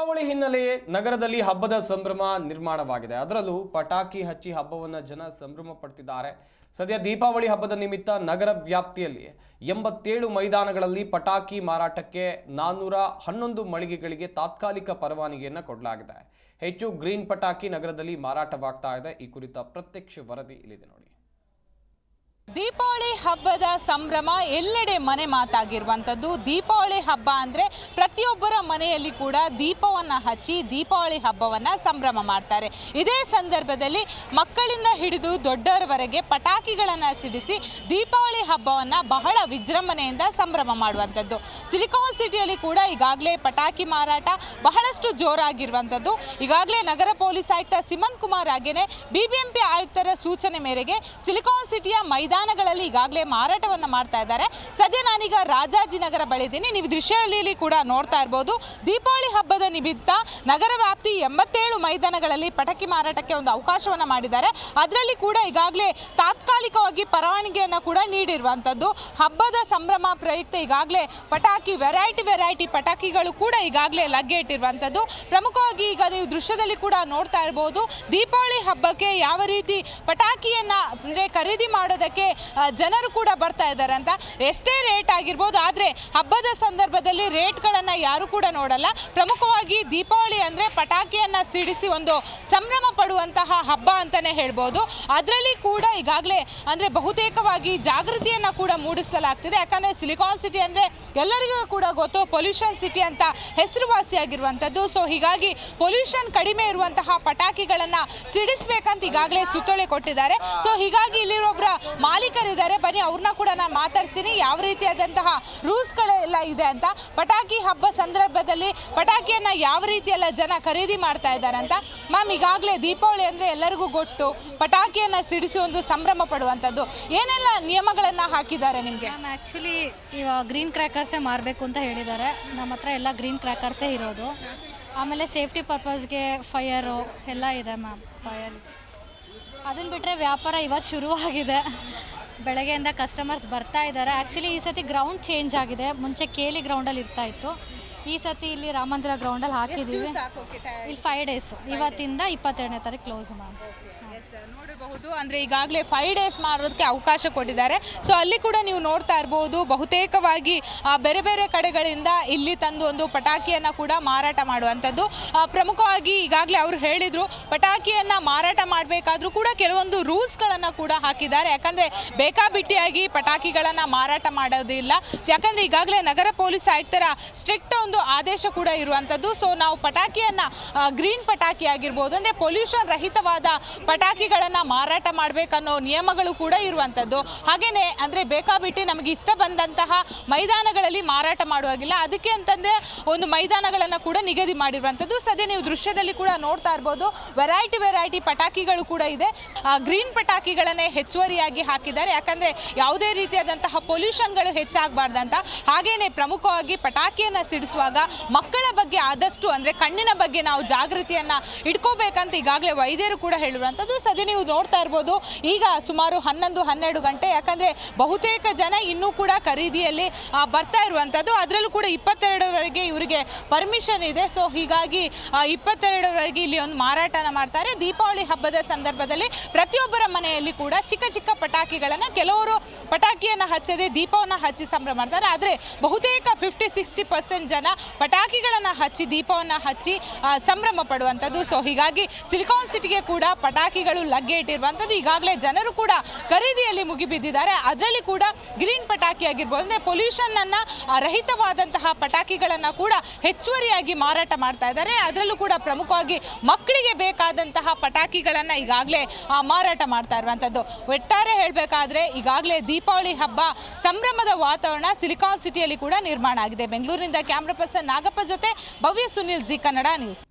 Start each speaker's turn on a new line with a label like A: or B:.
A: ದೀಪಾವಳಿ ಹಿನ್ನೆಲೆ ನಗರದಲ್ಲಿ ಹಬ್ಬದ ಸಂಭ್ರಮ ನಿರ್ಮಾಣವಾಗಿದೆ. ಅದರಲ್ಲೂ ಪಟಾಕಿ ಹಚ್ಚಿ ಹಬ್ಬವನ್ನು ಜನ ಸಂಭ್ರಮ ಪಡ್ತಿದ್ದಾರೆ. ಸದ್ಯ ದೀಪಾವಳಿ ಹಬ್ಬದ ನಿಮಿತ್ತ ನಗರ ವ್ಯಾಪ್ತಿಯಲ್ಲಿ ಎಂಬತ್ತೇಳು ಮೈದಾನಗಳಲ್ಲಿ ಪಟಾಕಿ ಮಾರಾಟಕ್ಕೆ ನಾನ್ನೂರ ಹನ್ನೊಂದು ಮಳಿಗೆಗಳಿಗೆ ತಾತ್ಕಾಲಿಕ ಪರವಾನಗಿಯನ್ನು ಕೊಡಲಾಗಿದೆ. ಹೆಚ್ಚು ಗ್ರೀನ್ ಪಟಾಕಿ ನಗರದಲ್ಲಿ ಮಾರಾಟವಾಗ್ತಾ ಇದೆ. ಈ ಕುರಿತ ಪ್ರತ್ಯಕ್ಷ ವರದಿ ಇಲ್ಲಿದೆ ನೋಡಿ.
B: ದೀಪಾವಳಿ ಹಬ್ಬದ ಸಂಭ್ರಮ ಎಲ್ಲೆಡೆ ಮನೆ ಮಾತಾಗಿರುವಂಥದ್ದು. ದೀಪಾವಳಿ ಹಬ್ಬ ಅಂದರೆ ಪ್ರತಿಯೊಬ್ಬರ ಮನೆಯಲ್ಲಿ ಕೂಡ ದೀಪವನ್ನು ಹಚ್ಚಿ ದೀಪಾವಳಿ ಹಬ್ಬವನ್ನು ಸಂಭ್ರಮ ಮಾಡ್ತಾರೆ. ಇದೇ ಸಂದರ್ಭದಲ್ಲಿ ಮಕ್ಕಳಿಂದ ಹಿಡಿದು ದೊಡ್ಡವರವರೆಗೆ ಪಟಾಕಿಗಳನ್ನು ಸಿಡಿಸಿ ದೀಪಾವಳಿ ಹಬ್ಬವನ್ನು ಬಹಳ ವಿಜೃಂಭಣೆಯಿಂದ ಸಂಭ್ರಮ ಮಾಡುವಂಥದ್ದು. ಸಿಲಿಕಾನ್ ಸಿಟಿಯಲ್ಲಿ ಕೂಡ ಈಗಾಗಲೇ ಪಟಾಕಿ ಮಾರಾಟ ಬಹಳಷ್ಟು ಜೋರಾಗಿರುವಂಥದ್ದು. ಈಗಾಗಲೇ ನಗರ ಪೊಲೀಸ್ ಆಯುಕ್ತ ಸಿಮಂತ್ ಕುಮಾರ್ ಹಾಗೇನೆ ಬಿಬಿಎಂಪಿ ಆಯುಕ್ತರ ಸೂಚನೆ ಮೇರೆಗೆ ಸಿಲಿಕಾನ್ ಸಿಟಿಯ ಮೈದಾನಗಳಲ್ಲಿ ಈಗಾಗಲೇ ಮಾರಾಟವನ್ನು ಮಾಡ್ತಾ ಇದ್ದಾರೆ. ಸದ್ಯ ನಾನೀಗ ರಾಜಾಜಿನಗರ ಬಳಿ ಇದ್ದೀನಿ ನೀವು ದೃಶ್ಯದಲ್ಲಿ ಕೂಡ ನೋಡ್ತಾ ಇರ್ಬೋದು. ದೀಪಾವಳಿ ಹಬ್ಬದ ನಿಮಿತ್ತ ನಗರ ವ್ಯಾಪ್ತಿ ಎಂಬತ್ತೇಳು ಮೈದಾನಗಳಲ್ಲಿ ಪಟಾಕಿ ಮಾರಾಟಕ್ಕೆ ಒಂದು ಅವಕಾಶವನ್ನು ಮಾಡಿದ್ದಾರೆ. ಅದರಲ್ಲಿ ಕೂಡ ಈಗಾಗಲೇ ತಾತ್ಕಾಲಿಕವಾಗಿ ಪರವಾನಗಿಯನ್ನು ಕೂಡ ನೀಡಿರುವಂಥದ್ದು. ಹಬ್ಬದ ಸಂಭ್ರಮ ಪ್ರಯುಕ್ತ ಈಗಾಗಲೇ ಪಟಾಕಿ, ವೆರೈಟಿ ವೆರೈಟಿ ಪಟಾಕಿಗಳು ಕೂಡ ಈಗಾಗಲೇ ಲಗ್ಗೆ ಇಟ್ಟಿರುವಂಥದ್ದು ಪ್ರಮುಖವಾಗಿ ಈಗ ನೀವು ದೃಶ್ಯದಲ್ಲಿ ಕೂಡ ನೋಡ್ತಾ ಇರ್ಬೋದು. ದೀಪಾವಳಿ ಹಬ್ಬಕ್ಕೆ ಯಾವ ರೀತಿ ಪಟಾಕಿಯನ್ನು ಅಂದರೆ ಖರೀದಿ ಮಾಡೋದಕ್ಕೆ ಜನರು ಕೂಡ ಬರ್ತಾ ಇದ್ದಾರೆ ಅಂತ. ಎಷ್ಟೇ ರೇಟ್ ಆಗಿರ್ಬೋದು, ಆದರೆ ಹಬ್ಬದ ಸಂದರ್ಭದಲ್ಲಿ ರೇಟ್ಗಳನ್ನು ಯಾರು ಕೂಡ ನೋಡಲ್ಲ. ಪ್ರಮುಖವಾಗಿ ದೀಪಾವಳಿ ಅಂದರೆ ಪಟಾಕಿಯನ್ನು ಸಿಡಿಸಿ ಒಂದು ಸಂಭ್ರಮ ಪಡುವಂತಹ ಹಬ್ಬ ಅಂತಲೇ ಹೇಳ್ಬೋದು. ಅದರಲ್ಲಿ ಕೂಡ ಈಗಾಗಲೇ ಅಂದರೆ ಬಹುತೇಕವಾಗಿ ಜಾಗೃತಿಯನ್ನು ಕೂಡ ಮೂಡಿಸಲಾಗ್ತಿದೆ. ಯಾಕಂದರೆ ಸಿಲಿಕಾನ್ ಸಿಟಿ ಅಂದರೆ ಎಲ್ಲರಿಗೂ ಕೂಡ ಗೊತ್ತು ಪೊಲ್ಯೂಷನ್ ಸಿಟಿ ಅಂತ ಹೆಸರುವಾಸಿಯಾಗಿರುವಂಥದ್ದು. ಸೊ ಹೀಗಾಗಿ ಪೊಲ್ಯೂಷನ್ ಕಡಿಮೆ ಇರುವಂತಹ ಪಟಾಕಿಗಳನ್ನು ಸಿಡಿಸಬೇಕಂತ ಈಗಾಗಲೇ ಸುತ್ತೋಲೆ ಕೊಟ್ಟಿದ್ದಾರೆ. ಸೊ ಹೀಗಾಗಿ ಇಲ್ಲಿರೊಬ್ಬರ ಮಾಲೀಕರಿದ್ದಾರೆ. ಬನ್ನಿ, ಅವ್ರನ್ನ ಕೂಡ ನಾನು ಮಾತಾಡ್ತೀನಿ ಯಾವ ರೀತಿಯಾದಂತಹ ರೂಲ್ಸ್ಗಳೆಲ್ಲ ಇದೆ ಅಂತ. ಪಟಾಕಿ ಹಬ್ಬ ಸಂದರ್ಭದಲ್ಲಿ ಪಟಾಕಿಯನ್ನು ಯಾವ ರೀತಿಯೆಲ್ಲ ಜನ ಖರೀದಿ ಮಾಡ್ತಾ ಇದ್ದಾರೆ ಅಂತ. ಮ್ಯಾಮ್, ಈಗಾಗಲೇ ದೀಪಾವಳಿ ಅಂದರೆ ಎಲ್ಲರಿಗೂ ಗೊತ್ತು. ಪಟಾಕಿಯನ್ನು ಸಿಡಿಸಿ ಒಂದು ಸಂಭ್ರಮ ಪಡುವಂಥದ್ದು. ಏನೆಲ್ಲ ನಿಯಮಗಳನ್ನು ಹಾಕಿದ್ದಾರೆ ನಿಮಗೆ?
C: ಮ್ಯಾಮ್ ಆ್ಯಕ್ಚುಲಿ ಇವಾಗ ಗ್ರೀನ್ ಕ್ರ್ಯಾಕರ್ಸೇ ಮಾರಬೇಕು ಅಂತ ಹೇಳಿದ್ದಾರೆ. ನಮ್ಮ ಹತ್ರ ಎಲ್ಲ ಗ್ರೀನ್ ಕ್ರ್ಯಾಕರ್ಸೇ ಇರೋದು. ಆಮೇಲೆ ಸೇಫ್ಟಿ ಪರ್ಪಸ್ಗೆ ಫೈಯರು ಎಲ್ಲ ಇದೆ ಮ್ಯಾಮ್ ಫೈರ್ ಅದನ್ನು ಬಿಟ್ಟರೆ ವ್ಯಾಪಾರ ಇವತ್ತು ಶುರುವಾಗಿದೆ. ಬೆಳಗ್ಗೆಯಿಂದ ಕಸ್ಟಮರ್ಸ್ ಬರ್ತಾ ಇದ್ದಾರೆ ಆ್ಯಕ್ಚುಲಿ ಈ ಸತಿ ಗ್ರೌಂಡ್ ಚೇಂಜ್ ಆಗಿದೆ. ಮುಂಚೆ ಕೇಲಿ ಗ್ರೌಂಡಲ್ಲಿ ಇರ್ತಾ ಇತ್ತು. ಈ ಸತಿ ಇಲ್ಲಿ ರಾಮಂದಿರ ಗ್ರೌಂಡಲ್ಲಿ ಹಾಕಿದ್ದೀವಿ ಇಲ್ಲಿ ಫೈವ್ ಡೇಸ್ ಇವತ್ತಿಂದ ಇಪ್ಪತ್ತೆರಡನೇ ತಾರೀಕು ಕ್ಲೋಸ್ ಮ್ಯಾಮ್
B: ನೋಡಬಹುದು. ಅಂದರೆ ಈಗಾಗಲೇ ಫೈವ್ ಡೇಸ್ ಮಾಡೋದಕ್ಕೆ ಅವಕಾಶ ಕೊಟ್ಟಿದ್ದಾರೆ. ಸೊ ಅಲ್ಲಿ ಕೂಡ ನೀವು ನೋಡ್ತಾ ಇರ್ಬೋದು. ಬಹುತೇಕವಾಗಿ ಬೇರೆ ಬೇರೆ ಕಡೆಗಳಿಂದ ಇಲ್ಲಿ ತಂದು ಒಂದು ಪಟಾಕಿಯನ್ನು ಕೂಡ ಮಾರಾಟ ಮಾಡುವಂಥದ್ದು. ಪ್ರಮುಖವಾಗಿ ಈಗಾಗಲೇ ಅವರು ಹೇಳಿದರು, ಪಟಾಕಿಯನ್ನು ಮಾರಾಟ ಮಾಡಬೇಕಾದ್ರೂ ಕೂಡ ಕೆಲವೊಂದು ರೂಲ್ಸ್ಗಳನ್ನು ಕೂಡ ಹಾಕಿದ್ದಾರೆ. ಯಾಕಂದರೆ ಬೇಕಾಬಿಟ್ಟಿಯಾಗಿ ಪಟಾಕಿಗಳನ್ನು ಮಾರಾಟ ಮಾಡೋದಿಲ್ಲ. ಯಾಕಂದರೆ ಈಗಾಗಲೇ ನಗರ ಪೊಲೀಸ್ ಆಯುಕ್ತರ ಸ್ಟ್ರಿಕ್ಟ್ ಒಂದು ಆದೇಶ ಕೂಡ ಇರುವಂಥದ್ದು. ಸೊ ನಾವು ಪಟಾಕಿಯನ್ನು ಗ್ರೀನ್ ಪಟಾಕಿ ಆಗಿರ್ಬೋದು, ಅಂದರೆ ಪೊಲ್ಯೂಷನ್ ರಹಿತವಾದ ಪಟಾಕಿಗಳನ್ನು ಮಾರಾಟ ಮಾಡಬೇಕನ್ನೋ ನಿಯಮಗಳು ಕೂಡ ಇರುವಂಥದ್ದು ಹಾಗೆಯೇ ಅಂದರೆ ಬೇಕಾಬಿಟ್ಟಿ ನಮಗೆ ಇಷ್ಟ ಬಂದಂತಹ ಮೈದಾನಗಳಲ್ಲಿ ಮಾರಾಟ ಮಾಡುವಾಗಿಲ್ಲ. ಅದಕ್ಕೆ ಅಂತಂದ್ರೆ ಒಂದು ಮೈದಾನಗಳನ್ನು ಕೂಡ ನಿಗದಿ ಮಾಡಿರುವಂಥದ್ದು ಸದ್ಯ ನೀವು ದೃಶ್ಯದಲ್ಲಿ ಕೂಡ ನೋಡ್ತಾ ಇರ್ಬೋದು. ವೆರೈಟಿ ವೆರೈಟಿ ಪಟಾಕಿಗಳು ಕೂಡ ಇದೆ. ಗ್ರೀನ್ ಪಟಾಕಿಗಳನ್ನೇ ಹೆಚ್ಚುವರಿಯಾಗಿ ಹಾಕಿದ್ದಾರೆ. ಯಾಕಂದರೆ ಯಾವುದೇ ರೀತಿಯಾದಂತಹ ಪೊಲ್ಯೂಷನ್ಗಳು ಹೆಚ್ಚಾಗಬಾರ್ದಂತ. ಹಾಗೇನೆ ಪ್ರಮುಖವಾಗಿ ಪಟಾಕಿಯನ್ನು ಸಿಡಿಸುವಾಗ ಮಕ್ಕಳ ಬಗ್ಗೆ ಆದಷ್ಟು ಅಂದರೆ ಕಣ್ಣಿನ ಬಗ್ಗೆ ನಾವು ಜಾಗೃತಿಯನ್ನು ಇಟ್ಕೋಬೇಕಂತ ಈಗಾಗಲೇ ವೈದ್ಯರು ಕೂಡ ಹೇಳಿರುವಂಥದ್ದು ಸದ್ಯ ನೀವು ನೋಡ್ತಾ ಇರ್ಬೋದು. ಈಗ ಸುಮಾರು ಹನ್ನೊಂದು, ಹನ್ನೆರಡು ಗಂಟೆ, ಯಾಕಂದರೆ ಬಹುತೇಕ ಜನ ಇನ್ನೂ ಕೂಡ ಖರೀದಿಯಲ್ಲಿ ಬರ್ತಾ ಇರುವಂಥದ್ದು ಅದರಲ್ಲೂ ಕೂಡ ಇಪ್ಪತ್ತೆರಡರವರೆಗೆ ಇವರಿಗೆ ಪರ್ಮಿಷನ್ ಇದೆ. ಸೊ ಹೀಗಾಗಿ ಇಪ್ಪತ್ತೆರಡರವರೆಗೆ ಇಲ್ಲಿ ಒಂದು ಮಾರಾಟನ ಮಾಡ್ತಾರೆ. ದೀಪಾವಳಿ ಹಬ್ಬದ ಸಂದರ್ಭದಲ್ಲಿ ಪ್ರತಿಯೊಬ್ಬರ ಮನೆಯಲ್ಲಿ ಕೂಡ ಚಿಕ್ಕ ಚಿಕ್ಕ ಪಟಾಕಿಗಳನ್ನು ಕೆಲವರು ಪಟಾಕಿಯನ್ನು ಹಚ್ಚದೆ ದೀಪವನ್ನು ಹಚ್ಚಿ ಸಂಭ್ರಮ ಮಾಡ್ತಾರೆ. ಆದರೆ ಬಹುತೇಕ ಫಿಫ್ಟಿ ಸಿಕ್ಸ್ಟಿ ಪರ್ಸೆಂಟ್ ಜನ ಪಟಾಕಿಗಳನ್ನು ಹಚ್ಚಿ ದೀಪವನ್ನು ಹಚ್ಚಿ ಸಂಭ್ರಮ ಪಡುವಂಥದ್ದು ಸೊ ಹೀಗಾಗಿ ಸಿಲಿಕಾನ್ ಸಿಟಿಗೆ ಕೂಡ ಪಟಾಕಿಗಳು ಲಗ್ಗೆ ಇಟ್ಟಿರುವಂಥದ್ದು. ಈಗಾಗಲೇ ಜನರು ಕೂಡ ಖರೀದಿಯಲ್ಲಿ ಮುಗಿಬಿದ್ದಿದ್ದಾರೆ. ಅದರಲ್ಲಿ ಕೂಡ ಗ್ರೀನ್ ಪಟಾಕಿ ಆಗಿರ್ಬೋದು. ಅಂದರೆ ಪೊಲ್ಯೂಷನನ್ನು ರಹಿತವಾದಂತಹ ಪಟಾಕಿಗಳನ್ನು ಕೂಡ ಹೆಚ್ಚುವರಿಯಾಗಿ ಮಾರಾಟ ಮಾಡ್ತಾ ಇದ್ದಾರೆ. ಅದರಲ್ಲೂ ಕೂಡ ಪ್ರಮುಖವಾಗಿ ಮಕ್ಕಳಿಗೆ ಬೇಕಾದಂತಹ ಪಟಾಕಿಗಳನ್ನು ಈಗಾಗಲೇ ಮಾರಾಟ ಮಾಡ್ತಾ ಇರುವಂಥದ್ದು. ಒಟ್ಟಾರೆ ಹೇಳಬೇಕಾದ್ರೆ, ಈಗಾಗಲೇ ದೀಪಾವಳಿ ಹಬ್ಬ ಸಂಭ್ರಮದ ವಾತಾವರಣ ಸಿಲಿಕಾನ್ ಸಿಟಿಯಲ್ಲಿ ಕೂಡ ನಿರ್ಮಾಣ ಆಗಿದೆ. ಬೆಂಗಳೂರಿನಿಂದ ಕ್ಯಾಮ್ರಾ ಪರ್ಸನ್ ನಾಗಪ್ಪ ಜೊತೆ ಭವ್ಯ ಸುನಿಲ್ ಜಿ ಕನ್ನಡ ನ್ಯೂಸ್.